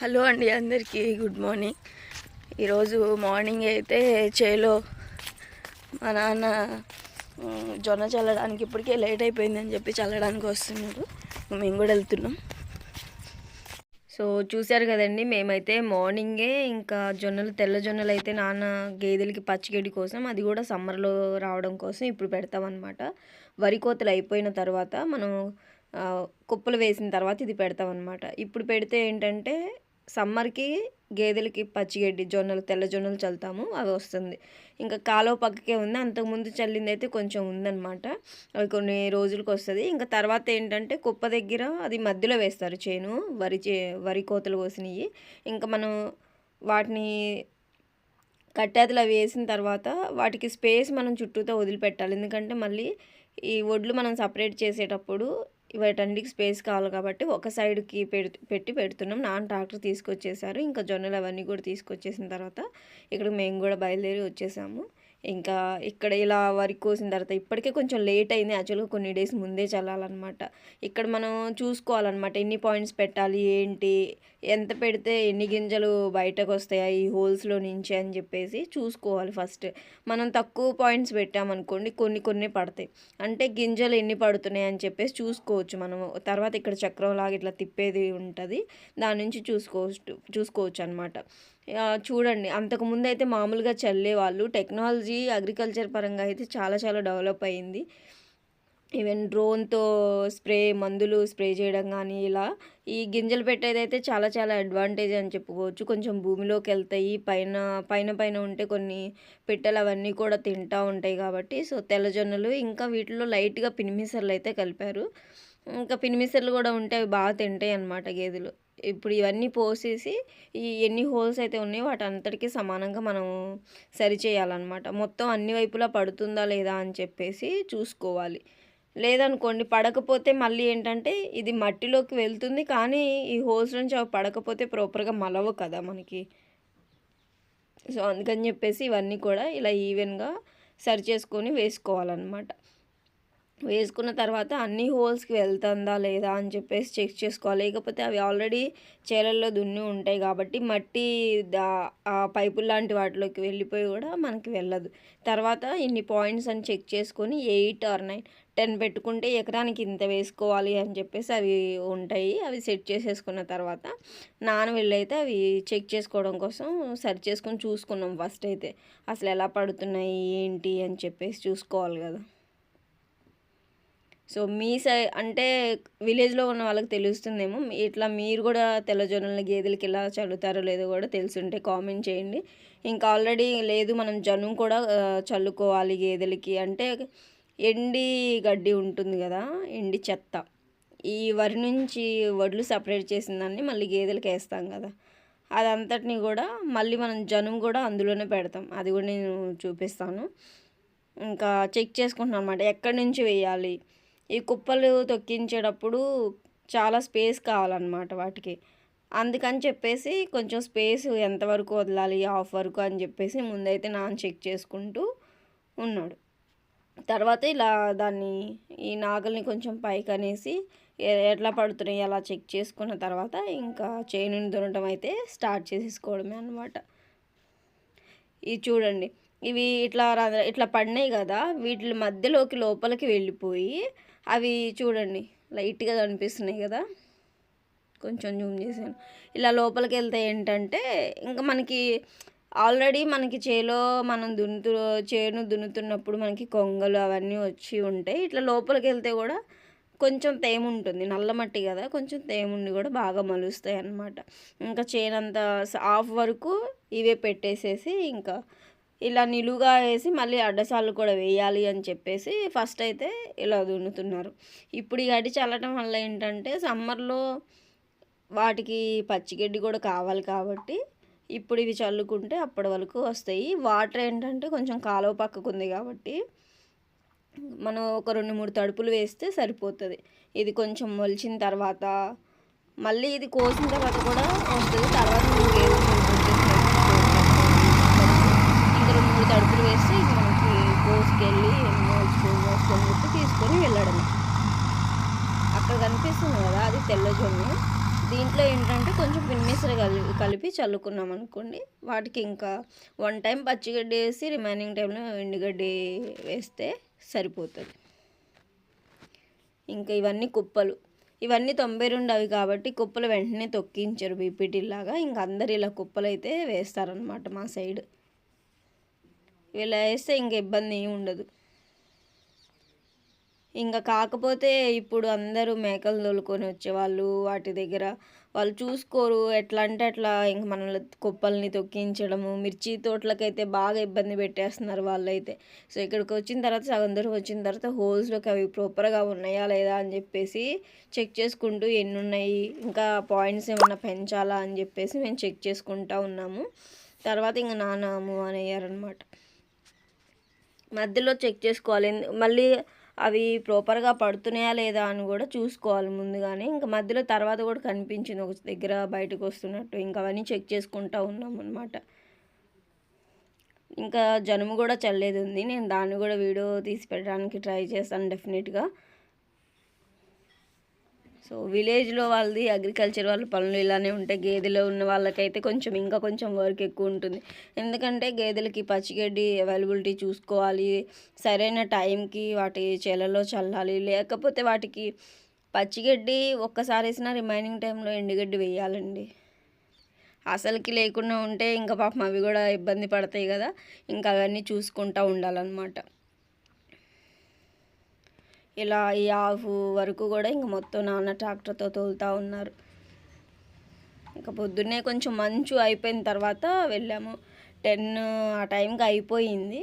Hello అండి అందరికీ good morning. ఈరోజు మార్నింగ్ అయితే చేలో మా నాన్న జొన్న చల్లడానికి ఇప్పటికే లేట్ అయిపోయిందని చెప్పి చల్లడానికి వస్తున్నారు. మేము కూడా వెళ్తున్నాం. సో చూశారు కదండి మేమైతే మార్నింగే ఇంకా జొన్నలు తెల్ల జొన్నలు అయితే నాన్న గేదెలకి పచ్చిగడ్డి కోసం అది కూడా సమ్మర్లో రావడం కోసం ఇప్పుడు పెడతామన్నమాట. వరి కోతలు అయిపోయిన తర్వాత మనం కుప్పలు వేసిన తర్వాత ఇది పెడతామన్నమాట. ఇప్పుడు పెడితే ఏంటంటే సమ్మర్కి గేదెలకి పచ్చిగడ్డి జొన్నలు తెల్ల జొన్నలు చల్లుతాము అవి వస్తుంది. ఇంకా కాలువ పక్కకే ఉంది. అంతకుముందు చల్లింది అయితే కొంచెం ఉందన్నమాట. అవి కొన్ని రోజులకు వస్తుంది. ఇంకా తర్వాత ఏంటంటే కుప్ప దగ్గర అది మధ్యలో వేస్తారు చేను వరి చే వరి కోతలు కోసినవి ఇంకా మనం వాటిని కట్టేతలు అవి వేసిన తర్వాత వాటికి స్పేస్ మనం చుట్టూతో వదిలిపెట్టాలి. ఎందుకంటే మళ్ళీ ఈ ఒడ్లు మనం సపరేట్ చేసేటప్పుడు వాటన్నిటికి స్పేస్ కావాలి కాబట్టి ఒక సైడ్కి పెట్టి పెడుతున్నాం. నాన్న ట్రాక్టర్ తీసుకొచ్చేసారు. ఇంకా జొన్నలు అవన్నీ కూడా తీసుకొచ్చేసిన తర్వాత ఇక్కడ మేము కూడా బయలుదేరి వచ్చేసాము. ఇంకా ఇక్కడ ఇలా వరి కోసిన తర్వాత ఇప్పటికే కొంచెం లేట్ అయింది. యాక్చువల్గా కొన్ని డేస్ ముందే చల్లాలన్నమాట. ఇక్కడ మనం చూసుకోవాలన్నమాట ఎన్ని పాయింట్స్ పెట్టాలి ఏంటి ఎంత పెడితే ఎన్ని గింజలు బయటకు వస్తాయా ఈ హోల్స్లో నుంచి అని చెప్పేసి చూసుకోవాలి ఫస్ట్. మనం తక్కువ పాయింట్స్ పెట్టామనుకోండి కొన్ని కొన్ని పడతాయి. అంటే గింజలు ఎన్ని పడుతున్నాయి అని చెప్పేసి చూసుకోవచ్చు మనం. తర్వాత ఇక్కడ చక్రం లాగా ఇట్లా తిప్పేది ఉంటుంది. దాని నుంచి చూసుకోవచ్చు చూసుకోవచ్చు అనమాట చూడండి. అంతకుముందు అయితే మామూలుగా చల్లేవాళ్ళు. టెక్నాలజీ అగ్రికల్చర్ పరంగా అయితే చాలా చాలా డెవలప్ అయింది. ఈవెన్ డ్రోన్తో స్ప్రే మందులు స్ప్రే చేయడం కానీ ఇలా ఈ గింజలు పెట్టేది అయితే చాలా చాలా అడ్వాంటేజ్ అని చెప్పుకోవచ్చు. కొంచెం భూమిలోకి వెళ్తాయి పైన పైన పైన ఉంటే కొన్ని పిట్టలు అవన్నీ కూడా తింటూ ఉంటాయి కాబట్టి. సో తెల్లజొన్నలు ఇంకా వీటిలో లైట్గా పినిమిసర్లు అయితే కలిపారు. ఇంకా పినిమిసర్లు కూడా ఉంటే అవి బాగా తింటాయి అన్నమాట గేదెలు. ఇప్పుడు ఇవన్నీ పోసేసి ఈ ఎన్ని హోల్స్ అయితే ఉన్నాయో వాటి అంతటికీ సమానంగా మనం సరిచేయాలన్నమాట మొత్తం అన్ని వైపులా పడుతుందా లేదా అని చెప్పేసి చూసుకోవాలి. లేదనుకోండి పడకపోతే మళ్ళీ ఏంటంటే ఇది మట్టిలోకి వెళ్తుంది కానీ ఈ హోల్స్ నుంచి అవి పడకపోతే ప్రాపర్గా మలవు కదా మనకి. సో అందుకని చెప్పేసి ఇవన్నీ కూడా ఇలా ఈవెన్గా సరి చేసుకొని వేసుకోవాలన్నమాట. వేసుకున్న తర్వాత అన్ని హోల్స్కి వెళ్తుందా లేదా అని చెప్పేసి చెక్ చేసుకోవాలి. లేకపోతే అవి ఆల్రెడీ చేలల్లో దున్ని ఉంటాయి కాబట్టి మట్టి దా ఆ పైపులు లాంటి వాటిలోకి వెళ్ళిపోయి కూడా మనకి వెళ్ళదు. తర్వాత ఇన్ని పాయింట్స్ అని చెక్ చేసుకొని ఎయిట్ ఆర్ నైన్ టెన్ పెట్టుకుంటే ఎకరానికి ఇంత వేసుకోవాలి అని చెప్పేసి అవి ఉంటాయి. అవి సెట్ చేసేసుకున్న తర్వాత నాన్న వెళ్ళైతే అవి చెక్ చేసుకోవడం కోసం సరి చేసుకొని చూసుకున్నాం ఫస్ట్ అయితే. అసలు ఎలా పడుతున్నాయి ఏంటి అని చెప్పేసి చూసుకోవాలి కదా. సో మీ సై అంటే విలేజ్లో ఉన్న వాళ్ళకి తెలుస్తుందేమో ఇట్లా మీరు కూడా తెల్లజొన్నల గేదెలకి ఎలా చల్లుతారో లేదో కూడా తెలుసుంటే కామెంట్ చేయండి. ఇంకా ఆల్రెడీ లేదు మనం జనం కూడా చల్లుకోవాలి గేదెలకి. అంటే ఎండి గడ్డి ఉంటుంది కదా ఎండి చెత్త. ఈ వరి నుంచి వడ్లు సపరేట్ చేసిన దాన్ని మళ్ళీ గేదెలకి వేస్తాం కదా. అదంతటిని కూడా మళ్ళీ మనం జనం కూడా అందులోనే పెడతాం. అది కూడా నేను చూపిస్తాను. ఇంకా చెక్ చేసుకుంటున్నాను అనమాట ఎక్కడి నుంచి వేయాలి? ఈ కుప్పలు తొక్కించేటప్పుడు చాలా స్పేస్ కావాలన్నమాట వాటికి. అందుకని చెప్పేసి కొంచెం స్పేస్ ఎంతవరకు వదలాలి హాఫ్ వరకు అని చెప్పేసి ముందైతే నాన్న చెక్ చేసుకుంటూ ఉన్నాడు. తర్వాత ఇలా దాన్ని ఈ నాగల్ని కొంచెం పైకి అనేసి ఎట్లా పడుతున్నాయి అలా చెక్ చేసుకున్న తర్వాత ఇంకా చేనుని దున్నటం అయితే స్టార్ట్ చేసేసుకోవడమే అనమాట ఇది చూడండి ఇవి ఇట్లా ఇట్లా పడినాయి కదా వీటి మధ్యలోకి లోపలికి వెళ్ళిపోయి అవి చూడండి లైట్గా కనిపిస్తున్నాయి కదా. కొంచెం జూమ్ చేశాను. ఇలా లోపలికి వెళ్తే ఏంటంటే ఇంకా మనకి ఆల్రెడీ మనకి చేలో మనం దున్నుతు చేను దున్నుతున్నప్పుడు మనకి కొంగలు అవన్నీ వచ్చి ఉంటాయి. ఇట్లా లోపలికి వెళ్తే కూడా కొంచెం తేమ ఉంటుంది నల్ల మట్టి కదా కొంచెం తేముండి కూడా బాగా మలుస్తాయి అన్నమాట. ఇంకా చేనంత హాఫ్ వరకు ఇవే పెట్టేసేసి ఇంకా ఇలా నిలువుగా వేసి మళ్ళీ అడ్డసార్లు కూడా వేయాలి అని చెప్పేసి ఫస్ట్ అయితే ఇలా దున్నుతున్నారు. ఇప్పుడు ఈ గడ్డి చల్లటం వల్ల ఏంటంటే సమ్మర్లో వాటికి పచ్చిగడ్డి కూడా కావాలి కాబట్టి ఇప్పుడు ఇవి చల్లుకుంటే అప్పటి వరకు వస్తాయి. వాటర్ ఏంటంటే కొంచెం కాలువ పక్కకు ఉంది కాబట్టి మనం ఒక రెండు మూడు తడుపులు వేస్తే సరిపోతుంది. ఇది కొంచెం మొలిచిన తర్వాత మళ్ళీ ఇది కోసిన తర్వాత కూడా వస్తుంది. తర్వాత మనం గేదెలు ఇంకా రెండు మూడు తడుపులు వేస్తే ఇది మనకి తీసుకెళ్ళి మోసుకొని తీసుకొని వెళ్ళడమే. అక్కడ కనిపిస్తుంది కదా అది తెల్ల జొన్న. దీంట్లో ఏంటంటే కొంచెం పిన్మిసర కలిపి కలిపి చల్లుకున్నాం అనుకోండి. వాటికి ఇంకా వన్ టైం పచ్చిగడ్డి వేసి రిమైనింగ్ టైంలో ఎండుగడ్డి వేస్తే సరిపోతుంది. ఇంకా ఇవన్నీ కుప్పలు. ఇవన్నీ తొంభై రెండు అవి కాబట్టి కుప్పలు వెంటనే తొక్కించారు బీపీటీ లాగా ఇంకా అందరు ఇలా కుప్పలు అయితే వేస్తారనమాట మా సైడ్. ఇలా వేస్తే ఇంక ఇబ్బంది ఏమి ఉండదు. ఇంకా కాకపోతే ఇప్పుడు అందరూ మేకలు తోలుకొని వచ్చేవాళ్ళు వాటి దగ్గర వాళ్ళు చూసుకోరు. ఎట్లా అంటే అట్లా ఇంక మనల్ని కుప్పల్ని తొక్కించడము మిర్చి తోటలకైతే బాగా ఇబ్బంది పెట్టేస్తున్నారు వాళ్ళైతే. సో ఇక్కడికి వచ్చిన తర్వాత సగం దూరం వచ్చిన తర్వాత హోల్స్లోకి అవి ప్రాపర్గా ఉన్నాయా లేదా అని చెప్పేసి చెక్ చేసుకుంటూ ఎన్ని ఉన్నాయి ఇంకా పాయింట్స్ ఏమన్నా పెంచాలా అని చెప్పేసి మేము చెక్ చేసుకుంటూ ఉన్నాము. తర్వాత ఇంకా నానాము అని అయ్యారనమాట మధ్యలో చెక్ చేసుకోవాలి. మళ్ళీ అవి ప్రాపర్గా పడుతున్నాయా లేదా అని కూడా చూసుకోవాలి ముందుగానే. ఇంకా మధ్యలో తర్వాత కూడా కనిపించింది ఒక దగ్గర బయటకు వస్తున్నట్టు. ఇంకా అవన్నీ చెక్ చేసుకుంటూ ఉన్నాం అనమాట ఇంకా జనుము కూడా చల్లేది ఉంది నేను దాన్ని కూడా వీడియో తీసి పెట్టడానికి ట్రై చేస్తాను డెఫినెట్గా సో విలేజ్లో వాళ్ళది అగ్రికల్చర్ వాళ్ళ పనులు ఇలానే ఉంటాయి. గేదెలో ఉన్న వాళ్ళకైతే కొంచెం ఇంకా కొంచెం వర్క్ ఎక్కువ ఉంటుంది. ఎందుకంటే గేదెలకి పచ్చిగడ్డి అవైలబిలిటీ చూసుకోవాలి. సరైన టైంకి వాటి చేలలో చల్లాలి. లేకపోతే వాటికి పచ్చిగడ్డి ఒక్కసారి వేసిన రిమైనింగ్ టైంలో ఎండుగడ్డి వేయాలండి. అసలుకి లేకుండా ఉంటే ఇంకా పాపం అవి కూడా ఇబ్బంది పడతాయి కదా. ఇంకా అవన్నీ చూసుకుంటూ ఉండాలన్నమాట. ఇలా ఈ హాఫ్ వరకు కూడా ఇంక మొత్తం నాన్న ట్రాక్టర్తో తోలుతూ ఉన్నారు. ఇంకా పొద్దున్నే కొంచెం మంచు అయిపోయిన తర్వాత వెళ్ళాము. టెన్ ఆ టైంకి అయిపోయింది.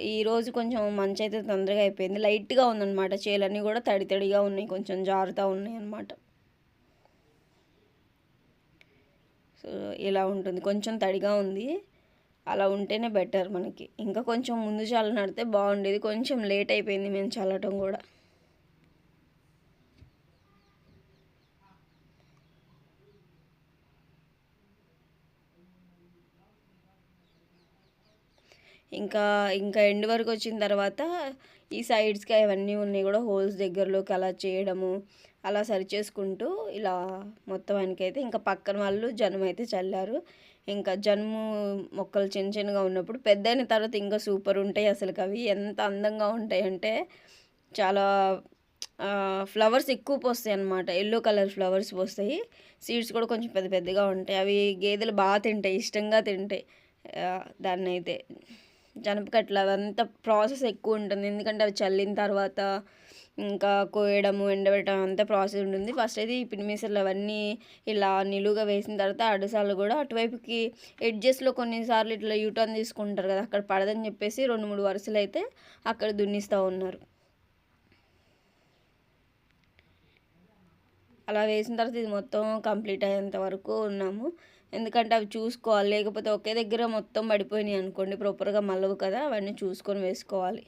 ఈరోజు కొంచెం మంచు అయితే తొందరగా అయిపోయింది. లైట్గా ఉందన్నమాట. చేలన్నీ కూడా తడి తడిగా ఉన్నాయి. కొంచెం జారుతూ ఉన్నాయి అన్నమాట. సో ఇలా ఉంటుంది. కొంచెం తడిగా ఉంది. అలా ఉంటేనే బెటర్ మనకి. ఇంకా కొంచెం ముందు చల్లనడితే బాగుండేది. కొంచెం లేట్ అయిపోయింది మేము చల్లటం కూడా. ఇంకా ఇంకా ఎండ్ వరకు వచ్చిన తర్వాత ఈ సైడ్స్కి అవన్నీ ఉన్నాయి కూడా హోల్స్ దగ్గరలోకి అలా చేయడము అలా సరి చేసుకుంటూ ఇలా మొత్తం అయితే ఇంకా పక్కన వాళ్ళు జనం అయితే చల్లారు. ఇంకా జన్ము మొక్కలు చిన్న చిన్నగా ఉన్నప్పుడు పెద్ద అయిన తర్వాత ఇంకా సూపర్ ఉంటాయి అసలు అవి. ఎంత అందంగా ఉంటాయి అంటే చాలా ఫ్లవర్స్ ఎక్కువ పోస్తాయి అనమాట ఎల్లో కలర్ ఫ్లవర్స్ పోస్తాయి. సీడ్స్ కూడా కొంచెం పెద్ద పెద్దగా ఉంటాయి. అవి గేదెలు బాగా తింటాయి ఇష్టంగా తింటాయి. దాన్ని అయితే జనపకట్ల అవంతా ప్రాసెస్ ఎక్కువ ఉంటుంది. ఎందుకంటే అవి చల్లిన తర్వాత ఇంకా కోయడము ఎండబెట్టడం అంతా ప్రాసెస్ ఉంటుంది. ఫస్ట్ అయితే ఈ పినిమిసర్లు అవన్నీ ఇలా నిలువుగా వేసిన తర్వాత అడుసాలు కూడా అటువైపుకి ఎడ్జెస్లో కొన్నిసార్లు ఇట్లా యూటర్న్ తీసుకుంటారు కదా అక్కడ పడదని చెప్పేసి రెండు మూడు వరుసలు అయితే అక్కడ దున్నిస్తూ ఉన్నారు. అలా వేసిన తర్వాత ఇది మొత్తం కంప్లీట్ అయ్యేంత వరకు ఉన్నాము. ఎందుకంటే అవి చూసుకోవాలి లేకపోతే ఒకే దగ్గర మొత్తం పడిపోయినాయి అనుకోండి ప్రాపర్గా మల్లవు కదా అవన్నీ చూసుకొని వేసుకోవాలి.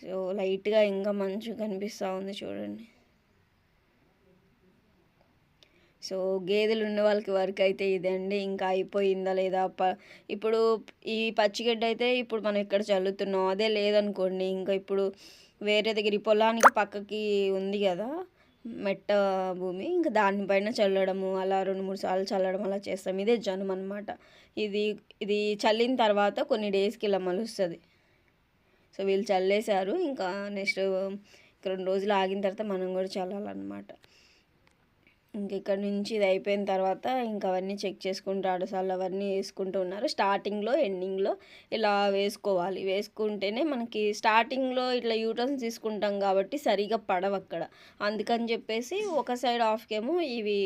సో లైట్గా ఇంకా మంచిగా కనిపిస్తూ ఉంది చూడండి. సో గేదెలు ఉన్న వాళ్ళకి వర్క్ అయితే ఇదండి ఇంకా అయిపోయిందా లేదా? ప ఇప్పుడు ఈ పచ్చిగడ్డ అయితే ఇప్పుడు మనం ఇక్కడ చల్లుతున్నాం. అదే లేదనుకోండి ఇంకా ఇప్పుడు వేరే దగ్గర ఈ పొలానికి పక్కకి ఉంది కదా మెట్ట భూమి ఇంకా దానిపైన చల్లడము అలా రెండు మూడు సార్లు చల్లడం అలా చేస్తాం. ఇదే జనం అనమాట ఇది ఇది చల్లిన తర్వాత కొన్ని డేస్కి ఇలా మలుస్తుంది. సో వీళ్ళు చల్లేశారు. ఇంకా నెక్స్ట్ రెండు రోజులు ఆగిన తర్వాత మనం కూడా చల్లాలన్నమాట. ఇంక ఇక్కడ నుంచి ఇది అయిపోయిన తర్వాత ఇంకా అవన్నీ చెక్ చేసుకుంటూ అడసాలు అవన్నీ వేసుకుంటూ ఉన్నారు. స్టార్టింగ్లో ఎండింగ్లో ఇలా వేసుకోవాలి. వేసుకుంటేనే మనకి స్టార్టింగ్లో ఇట్లా యూటర్న్స్ తీసుకుంటాం కాబట్టి సరిగా పడవు అక్కడ. అందుకని చెప్పేసి ఒక సైడ్ ఆఫ్కేమో ఇవి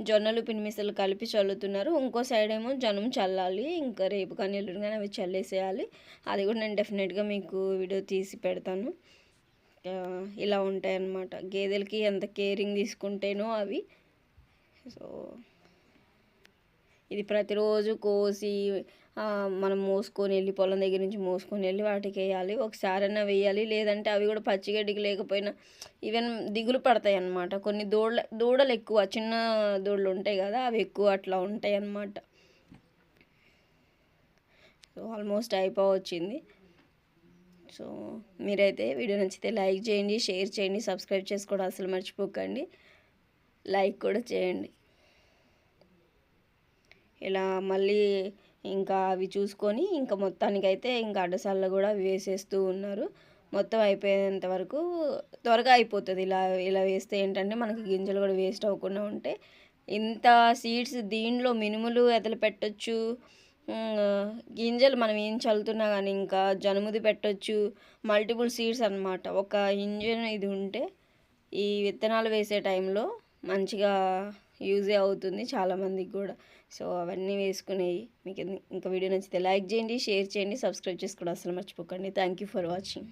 జొన్నలు పినిమిసలు కలిపి చల్లుతున్నారు. ఇంకో సైడ్ ఏమో జనం చల్లాలి. ఇంకా రేపు కానీ ఎల్లుండి కానీ అవి చల్లేసేయాలి. అది కూడా నేను డెఫినెట్గా మీకు వీడియో తీసి పెడతాను. ఇలా ఉంటాయన్నమాట. గేదెలకి ఎంత కేరింగ్ తీసుకుంటేనో అవి సో ఇది ప్రతిరోజు కోసి మనం మోసుకొని వెళ్ళి పొలం దగ్గర నుంచి మోసుకొని వెళ్ళి వాటికి వేయాలి. ఒకసారైనా వేయాలి. లేదంటే అవి కూడా పచ్చిగడ్డికి లేకపోయినా ఈవెన్ దిగులు పడతాయి అన్నమాట. కొన్ని దూడల దూడలు ఎక్కువ చిన్న దూడలు ఉంటాయి కదా అవి ఎక్కువ అట్లా ఉంటాయి అన్నమాట. సో ఆల్మోస్ట్ అయిపోవచ్చింది. సో మీరైతే వీడియో నచ్చితే లైక్ చేయండి షేర్ చేయండి సబ్స్క్రైబ్ చేసుకోవడం అసలు మర్చిపోకండి. లైక్ కూడా చేయండి. ఇలా మళ్ళీ ఇంకా అవి చూసుకొని ఇంకా మొత్తానికైతే ఇంకా అడ్డసాల్లో కూడా వేసేస్తూ ఉన్నారు. మొత్తం అయిపోయేంత వరకు త్వరగా అయిపోతుంది. ఇలా ఇలా వేస్తే ఏంటంటే మనకి గింజలు కూడా వేస్ట్ అవ్వకుండా ఉంటే ఇంత సీడ్స్ దీనిలో మినుములు ఎదలు పెట్టచ్చు. గింజలు మనం ఏం చల్లుతున్నా కానీ ఇంకా జనుముది పెట్టొచ్చు. మల్టిపుల్ సీడ్స్ అనమాట ఒక ఇంజిన్ ఇది ఉంటే ఈ విత్తనాలు వేసే టైంలో మంచిగా యూజే అవుతుంది చాలామందికి కూడా. సో అవన్నీ వేసుకునేవి మీకు ఇంకా వీడియో నచ్చితే లైక్ చేయండి షేర్ చేయండి సబ్స్క్రైబ్ చేసుకోవడం అసలు మర్చిపోకండి. Thank you for watching.